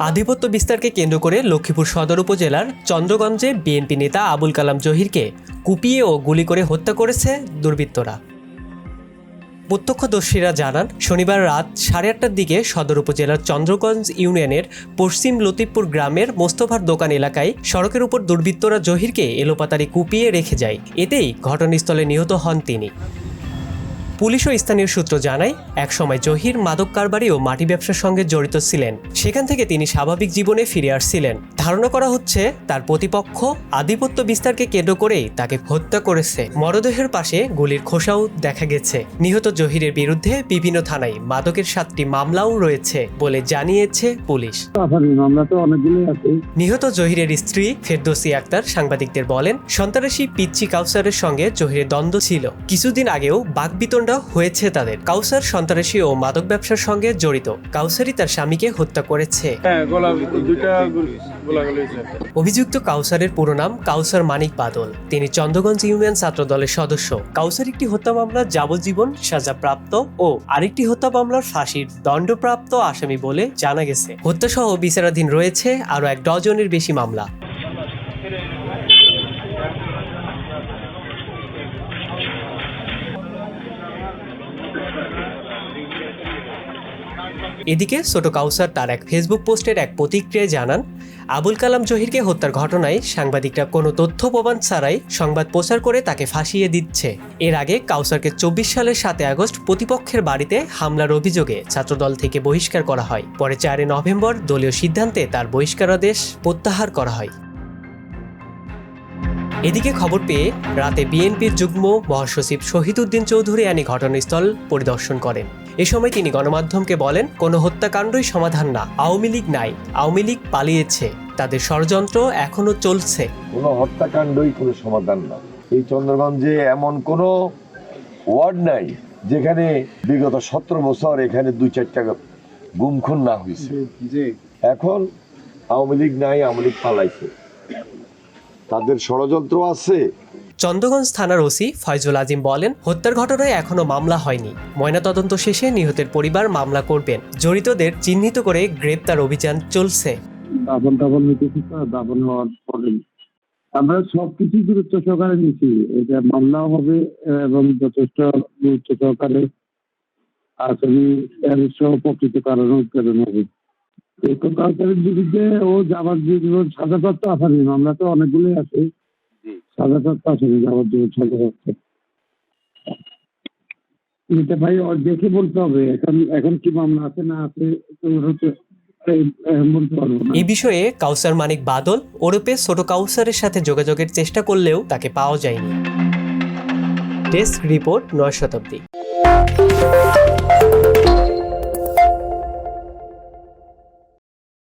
আধিপত্য বিস্তারকে কেন্দ্র করে লক্ষ্মীপুর সদর উপজেলার চন্দ্রগঞ্জে বিএনপি নেতা আবুল কালাম জহিরকে কুপিয়ে ও গুলি করে হত্যা করেছে দুর্বৃত্তরা। প্রত্যক্ষদর্শীরা জানান, শনিবার রাত সাড়ে আটটার দিকে সদর উপজেলার চন্দ্রগঞ্জ ইউনিয়নের পশ্চিম লতিফপুর গ্রামের মোস্তফার দোকান এলাকায় সড়কের উপর দুর্বৃত্তরা জহিরকে এলোপাতারি কুপিয়ে রেখে যায়। এতেই ঘটনাস্থলে নিহত হন তিনি। পুলিশ ও স্থানীয় সূত্র জানায় একসময় জহির মাদক কারবারি ও মাটি ব্যবসার সঙ্গে জড়িত ছিলেন। সেখান থেকে তিনি স্বাভাবিক জীবনে ফিরে আসছিলেন। ধারণা করা হচ্ছে তার প্রতিপক্ষ আধিপত্য বিস্তারকে কেন্দ্র করেই তাকে হত্যা করেছে। মরদেহের পাশে গুলির খোসাও দেখা গেছে। নিহত জহিরের বিরুদ্ধে বিভিন্ন থানায় মাদকের সাতটি মামলাও রয়েছে বলে জানিয়েছে পুলিশ। নিহত জহিরের স্ত্রী ফেরদৌসি আক্তার সাংবাদিকদের বলেন সন্ত্রাসী পিচ্ছি কাউসারের সঙ্গে জহিরের দ্বন্দ্ব ছিল। কিছুদিন আগেও বাকবিতণ্ডা হয়েছে তাদের। কাউসার সন্ত্রাসী ও মাদক ব্যবসার সঙ্গে জড়িত। কাউসারই তার স্বামীকে হত্যা করেছে। হ্যাঁ অভিযুক্ত কাউসারের পুরো নাম কাউসার মানিক বাদল। তিনি চন্দ্রগঞ্জ ইউনিয়ন ছাত্র দলের সদস্য। কাউসার একটি হত্যা মামলার যাবজ্জীবন সাজাপ্রাপ্ত ও আরেকটি হত্যা মামলার ফাঁসির দণ্ডপ্রাপ্ত আসামি বলে জানা গেছে। হত্যাসহ বিচারাধীন রয়েছে আরও এক ডজনের বেশি মামলা। এদিকে ছোট কাউসার তার এক ফেসবুক পোস্টের এক প্রতিক্রিয়ায় জানান, আবুল কালাম জহিরকে হত্যার ঘটনায় সাংবাদিকরা কোনো তথ্য প্রমাণ ছাড়াই সংবাদ প্রচার করে তাকে ফাঁসিয়ে দিচ্ছে। এর আগে কাউসারকে চব্বিশ সালের সাতে আগস্ট প্রতিপক্ষের বাড়িতে হামলার অভিযোগে ছাত্রদল থেকে বহিষ্কার করা হয়। পরে চারে নভেম্বর দলীয় সিদ্ধান্তে তার বহিষ্কারাদেশ প্রত্যাহার করা হয়। এদিকে খবর পেয়ে রাতে বিএনপির যুগ্ম মহাসচিব শহীদুদ্দিন চৌধুরী আনি ঘটনাস্থল পরিদর্শন করেন। এ সময় তিনি গণমাধ্যমকে বলেন কোনো হত্যাকাণ্ডই সমাধান না। আওয়ামী লীগ নাই। আওয়ামী লীগ পালিয়েছে। তাদের ষড়যন্ত্র এখনও চলছে। কোনো হত্যাকাণ্ডই কোনো সমাধান না। এই চন্দ্রগঞ্জে এমন কোনো ওয়ার্ড নাই যেখানে বিগত সতেরো বছর এখানে দুই চারটা গুমখুন না হয়েছে। এখন আওয়ামী লীগ নাই আওয়ামী লীগ পালাইছে। তাদের ষড়যন্ত্র আছে। চন্দ্রগঞ্জ থানার ওসি ফয়জুল আজিম বলেন, হত্যার ঘটনায় এখনও মামলা হয়নি। ময়নাতদন্ত শেষে নিহতের পরিবার মামলা করবেন। জড়িতদের চিহ্নিত করে গ্রেপ্তার অভিযান চলছে। দাবন টাবন হইতেছে তো হওয়ার পরে আমরা সবকিছু গুরুত্ব সহকারে নিচ্ছি এটা মামলাও হবে এবং যথেষ্ট গুরুত্ব সহকারে সহ প্রকৃত কারণ উৎপাদন হবে। এই সরকারের বিরুদ্ধে ও যাবজ্জীবন সাজাপ্রাপ্ত আসামি, মামলা তো অনেকগুলোই আছে। যাবজ্জীবন সাজাপ্রাপ্ত এটা ভাই দেখে বলতে হবে, এখন এখন কি মামলা আছে না আছে হচ্ছে এই- বিষয়ে কাউসার মানিক বাদল ওরপে ছোট কাউসারের সাথে যোগাযোগের চেষ্টা করলেও তাকে পাওয়া যায়নি। ডেস্ক রিপোর্ট, নয় শতাব্দী।